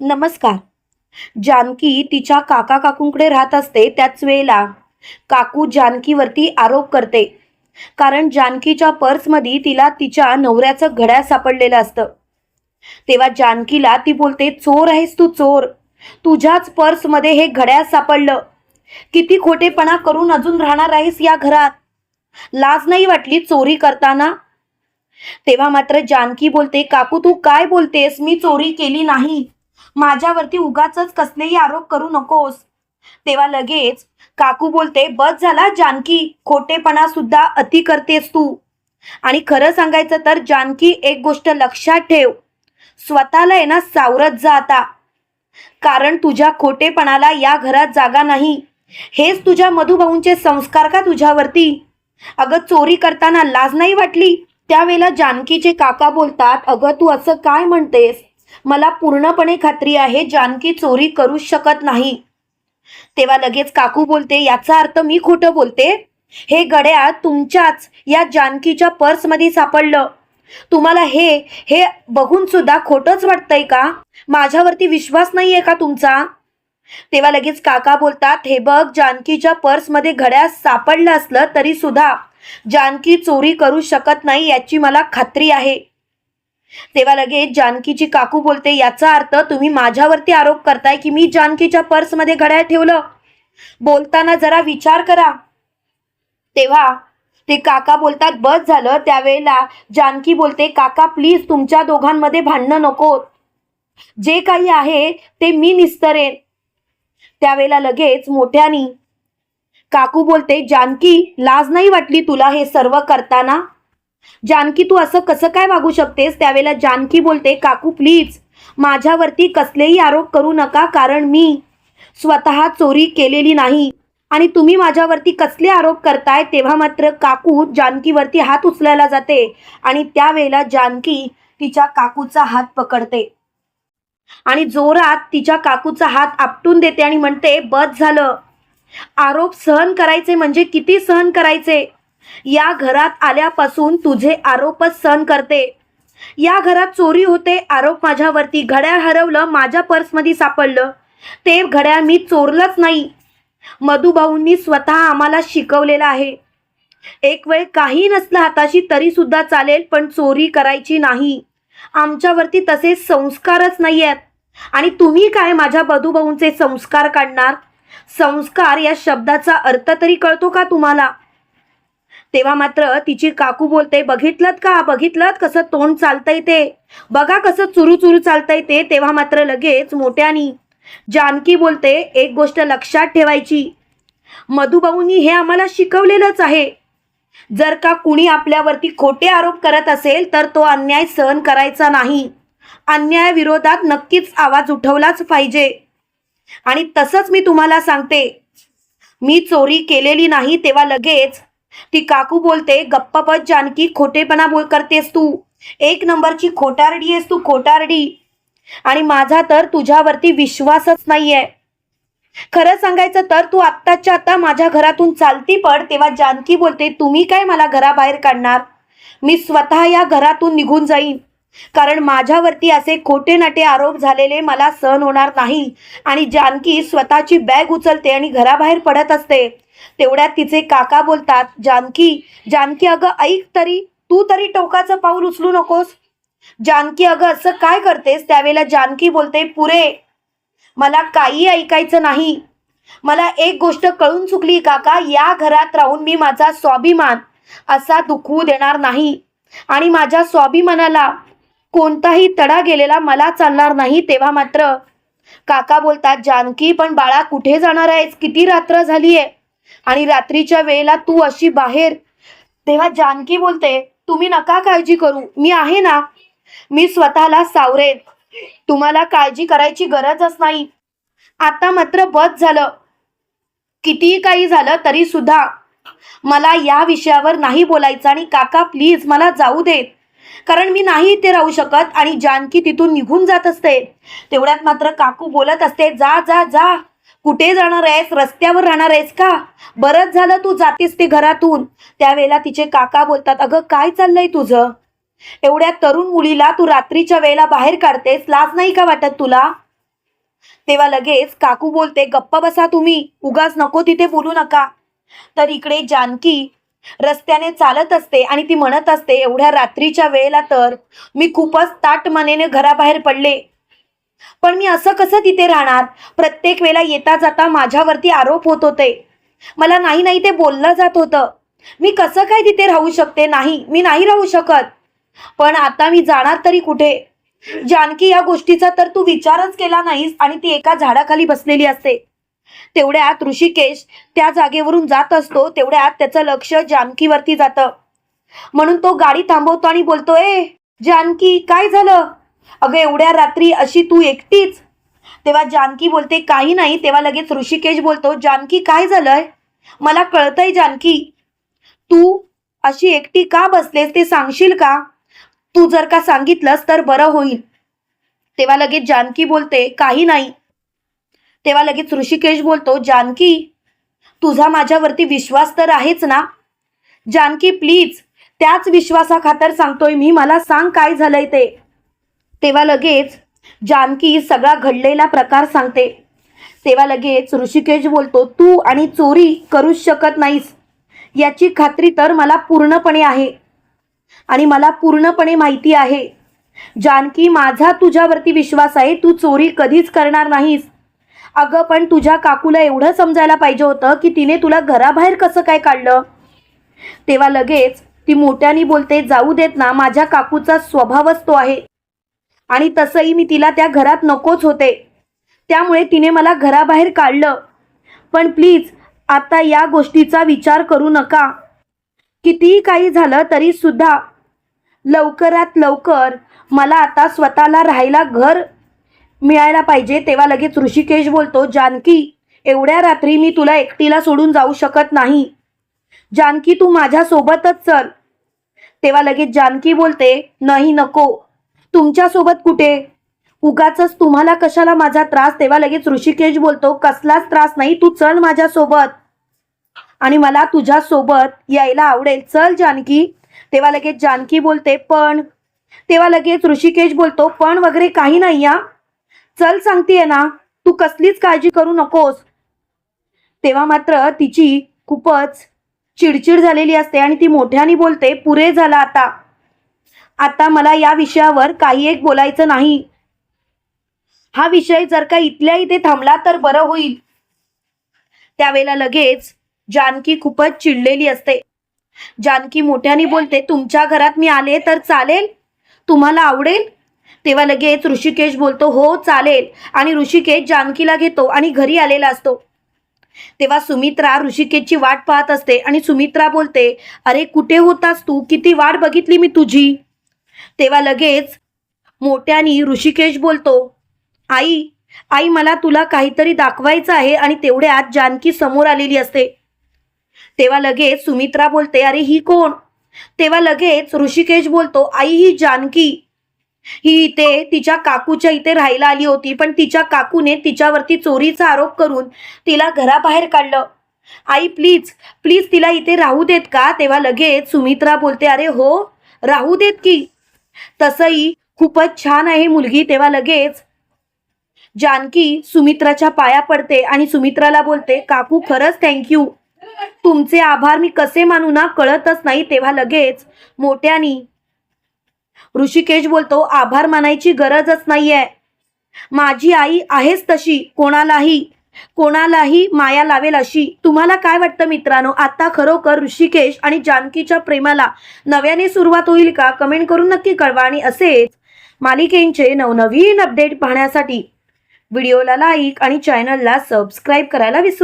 नमस्कार. जानकी तिच्या काका काकूंकडे राहत असते त्याच वेळेला. काकू जानकीवरती आरोप करते. कारण जानकीच्या पर्समध्ये तिला तिच्या नवऱ्याचं घड्याळ सापडलेलं असतं. तेव्हा जानकीला ती बोलते चोर आहेस तू चोर. तुझ्याच पर्समध्ये हे घड्याळ सापडलं. किती खोटेपणा करून अजून राहणार आहेस या घरात? लाज नाही वाटली चोरी करताना? तेव्हा मात्र जानकी बोलते काकू तू काय बोलतेस? मी चोरी केली नाही. माझ्यावरती उगाच कसलेही आरोप करू नकोस. तेव्हा लगेच काकू बोलते बस झाला जानकी खोटेपणा सुद्धा अति करतेस तू. आणि खरं सांगायचं तर जानकी एक गोष्ट लक्षात ठेव. स्वतःला आहे ना सावरत जा आता. कारण तुझ्या खोटेपणाला या घरात जागा नाही. हेच तुझ्या मधुभाऊंचे संस्कार का तुझ्यावरती? अगं चोरी करताना लाज नाही वाटली? त्यावेळेला जानकीचे काका बोलतात अगं तू असं काय म्हणतेस? मला पूर्णपणे खात्री आहे जानकी चोरी करू शकत नाही. तेव्हा लगेच काकू बोलते याचा अर्थ मी खोटं बोलते? हे गड्या तुमच्याच या जानकीच्या पर्समध्ये सापडलं. तुम्हाला हे हे बघून सुद्धा खोटंच वाटतंय का? माझ्यावरती विश्वास नाहीये का तुमचा? तेव्हा लगेच काका बोलतात हे बघ जानकीच्या पर्समध्ये घड्याळ सापडलं असलं तरी सुद्धा जानकी चोरी करू शकत नाही याची मला खात्री आहे. तेव्हा लगेच जानकीची काकू बोलते याचा अर्थ तुम्ही माझ्यावरती आरोप करताय की मी जानकीच्या पर्समध्ये घड्याळ ठेवलं? बोलताना जरा विचार करा. तेव्हा ते काका बोलतात बस झालं. त्यावेळेला जानकी बोलते काका प्लीज तुमच्या दोघांमध्ये भांडणं नको. जे काही आहे ते मी निस्तरेन. त्यावेळेला लगेच मोठ्यानी काकू बोलते जानकी लाज नाही वाटली तुला हे सर्व करताना? जानकी तू असं कसं काय वागू शकतेस? त्यावेळेला जानकी बोलते काकू प्लीज माझ्यावरती कसलेही आरोप करू नका कारण मी स्वतः चोरी केलेली नाही. आणि तुम्ही माझ्यावरती कसले आरोप करताय तेव्हा मात्र काकू जानकीवरती हात उचलायला जाते आणि त्यावेळेला जानकी तिच्या काकूचा हात पकडते. आणि जोरात तिच्या काकूचा हात आपटून देते आणि म्हणते बस झालं. आरोप सहन करायचे म्हणजे किती सहन करायचे? या घरात आल्यापासून तुझे आरोपच सहन करते. या घरात चोरी होते आरोप माझ्यावरती घड्याळ हरवलं माझ्या पर्समध्ये सापडलं. ते घड्याळ मी चोरलंच नाही. मधुभाऊंनी स्वतः आम्हाला शिकवलेलं आहे. एक वेळ काही नसलं हाताशी तरी सुद्धा चालेल पण चोरी करायची नाही. आमच्यावरती तसे संस्कारच नाही आहेत आणि तुम्ही काय माझ्या मधुभाऊंचे संस्कार काढणार? संस्कार या शब्दाचा अर्थ तरी कळतो का तुम्हाला? तेव्हा मात्र तिची काकू बोलते बघितलं का? बघितलं कसं तोंड चालतंय ते? बघा कसं चुरू चुरू चालतंय ते. तेव्हा मात्र लगेच मोठ्यानी जानकी बोलते एक गोष्ट लक्षात ठेवायची. मधुभाऊंनी हे आम्हाला शिकवलेलंच आहे. जर का कुणी आपल्यावरती खोटे आरोप करत असेल तर तो अन्याय सहन करायचा नाही. अन्यायाविरोधात नक्कीच आवाज उठवलाच पाहिजे. आणि तसंच मी तुम्हाला सांगते. मी चोरी केलेली नाही तेव्हा लगेच ती काकू बोलते गप्पापत जानकी खोटेपणा बोल करतेस तू. एक नंबरची खोटारडी आहेस तू खोटारडी. आणि माझा तर तुझ्यावरती विश्वासच नाहीये. खरं सांगायचं तर तू आत्ताच्या आता माझ्या घरातून चालती पड तेव्हा जानकी बोलते तुम्ही काय मला घराबाहेर काढणार? मी स्वतः या घरातून निघून जाईन. कारण माझ्यावरती असे खोटे नाटे आरोप झालेले मला सहन होणार नाही. आणि जानकी स्वतःची बॅग उचलते आणि घराबाहेर पडत असते. तेवढ्यात तिचे काका बोलतात जानकी जानकी अगं ऐक तरी तू तरी टोकाचं पाऊल उचलू नकोस. जानकी अगं असं काय करतेस? त्यावेळेला जानकी बोलते पुरे मला काही ऐकायचं नाही. मला एक गोष्ट कळून चुकली काका. या घरात राहून मी माझा स्वाभिमान असा दुखवू देणार नाही. आणि माझ्या स्वाभिमानाला कोणताही तडा गेलेला मला चालणार नाही. तेव्हा मात्र काका बोलतात जानकी पण बाळा कुठे जाणार आहेस? किती रात्र झाली आहे आणि रात्रीच्या वेळेला तू अशी बाहेर तेव्हा जानकी बोलते तुम्ही नका काळजी करू. मी आहे ना. मी स्वतःला सावरेन. तुम्हाला काळजी करायची गरजच नाही. आता मात्र बस झालं. कितीही काही झालं तरी सुद्धा मला या विषयावर नाही बोलायचं आणि काका प्लीज मला जाऊ देत. कारण मी नाही इथे राहू शकत आणि जानकी तिथून निघून जात असते. तेवढ्यात मात्र काकू बोलत असते जा जा जा. कुठे जाणार आहेस? रस्त्यावर राहणार आहेस का? बरंच झालं तू जातेस ते घरातून. त्यावेळेला तिचे काका बोलतात अगं काय चाललंय तुझं? एवढ्या तरुण मुलीला तू रात्रीच्या वेळेला बाहेर काढतेस? लाज नाही का वाटत तुला? तेव्हा लगेच काकू बोलते गप्पा बसा तुम्ही. उगाच नको तिथे बोलू नका. तर इकडे जानकी रस्त्याने चालत असते आणि ती म्हणत असते एवढ्या रात्रीच्या वेळेला तर मी खूपच ताट मनेने घराबाहेर पडले. पण मी असं कसं तिथे राहणार? प्रत्येक वेळेला येता जाता माझ्यावरती आरोप होत होते. मला नाही नाही ते बोललं जात होतं. मी कसं काय तिथे राहू शकते? नाही मी नाही राहू शकत. पण आता मी जाणार तरी कुठे? जानकी या गोष्टीचा तर तू विचारच केला नाहीस आणि ती एका झाडाखाली बसलेली असते. तेवढ्यात ऋषिकेश त्या जागेवरून जात असतो. तेवढ्यात त्याचं लक्ष जानकीवरती जातं. म्हणून तो गाडी थांबवतो आणि बोलतोय जानकी काय झालं? अगं एवढ्या रात्री अशी तू एकटीच. तेव्हा जानकी बोलते काही नाही. तेव्हा लगेच ऋषिकेश बोलतो जानकी काय झालंय? मला कळतंय जानकी. तू अशी एकटी का बसलेस? ते सांगशील का? तू जर का सांगितलंस तर बरं होईल. तेव्हा लगेच जानकी बोलते काही नाही. तेव्हा लगेच ऋषिकेश बोलतो जानकी तुझा माझ्यावरती विश्वास तर आहेच ना? जानकी प्लीज त्याच विश्वासाखातर सांगतोय मी. मला सांग काय झालंय ते. तेव्हा लगेच जानकी सगळा घडलेला प्रकार सांगते. तेव्हा लगेच ऋषिकेश बोलतो तू आणि चोरी करूच शकत नाहीस. याची खात्री तर मला पूर्णपणे आहे आणि मला पूर्णपणे माहिती आहे. जानकी माझा तुझ्यावरती विश्वास आहे. तू चोरी कधीच करणार नाहीस. अगं पण तुझ्या काकूला एवढं समजायला पाहिजे होतं की तिने तुला घराबाहेर कसं काय काढलं? तेव्हा लगेच ती मोठ्यानी बोलते जाऊ देत ना माझ्या काकूचा स्वभावच तो आहे. आणि तसंही मी तिला त्या घरात नकोच होते. त्यामुळे तिने मला घराबाहेर काढलं. पण प्लीज आता या गोष्टीचा विचार करू नका. कितीही काही झालं तरी सुद्धा लवकरात लवकर मला आता स्वतःला राहायला घर मिळायला पाहिजे तेव्हा लगेच ऋषिकेश बोलतो जानकी एवढ्या रात्री मी तुला एकटीला सोडून जाऊ शकत नाही. जानकी तू माझ्यासोबतच चल. तेव्हा लगेच जानकी बोलते नाही नको. तुमच्यासोबत कुठे? उगाच तुम्हाला कशाला माझा त्रास? तेव्हा लगेच ऋषिकेश बोलतो कसलाच त्रास नाही तू चल माझ्यासोबत. आणि मला तुझ्यासोबत यायला आवडेल. चल जानकी. तेव्हा लगेच जानकी बोलते पण. तेव्हा लगेच ऋषिकेश बोलतो पण वगैरे काही नाही या चल सांगतेय ना तू कसलीच काळजी करू नकोस. तेव्हा मात्र तिची खूपच चिडचिड झालेली असते आणि ती मोठ्याने बोलते पुरे झाला आता. आता मला या विषयावर काही एक बोलायचं नाही. हा विषय जर का इथल्या इथे थांबला तर बरं होईल. त्यावेळेला लगेच जानकी खूपच चिडलेली असते. जानकी मोठ्याने बोलते तुमच्या घरात मी आले तर चालेल? तुम्हाला आवडेल? तेव्हा लगेच ऋषिकेश बोलतो हो चालेल. आणि ऋषिकेश जानकीला घेतो आणि घरी आलेला असतो. तेव्हा सुमित्रा ऋषिकेशची वाट पाहत असते आणि सुमित्रा बोलते अरे कुठे होतास तू? किती वाट बघितली मी तुझी. तेव्हा लगेच मोठ्यानी ऋषिकेश बोलतो आई आई मला तुला काहीतरी दाखवायचं आहे आणि तेवढ्यात जानकी समोर आलेली असते. तेव्हा लगेच सुमित्रा बोलते अरे ही कोण? तेव्हा लगेच ऋषिकेश बोलतो आई ही जानकी. ही इथे तिच्या काकूच्या इथे राहायला आली होती पण तिच्या काकूने तिच्यावरती चोरीचा आरोप करून तिला घराबाहेर काढलं. आई प्लीज प्लीज तिला इथे राहू देत का? तेव्हा लगेच सुमित्रा बोलते अरे हो राहू देत की. तसंही खूपच छान आहे मुलगी तेव्हा लगेच जानकी सुमित्राच्या पाया पडते आणि सुमित्राला बोलते काकू खरंच थँक्यू तुमचे आभार मी कसे मानू ना कळतच नाही. तेव्हा लगेच मोठ्यानी ऋषिकेश बोलतो आभार मानायची गरजच नाहीये. माझी आई आहेच तशी कोणालाही कोणालाही माया लावेल अशी. तुम्हाला काय वाटतं मित्रांनो? आता खरोखर ऋषिकेश आणि जानकीच्या प्रेमाला नव्याने सुरुवात होईल का? कमेंट करून नक्की कळवा आणि असेच मालिकेंचे नवनवीन अपडेट पाहण्यासाठी व्हिडिओला लाईक आणि चॅनलला सबस्क्राईब करायला विसरू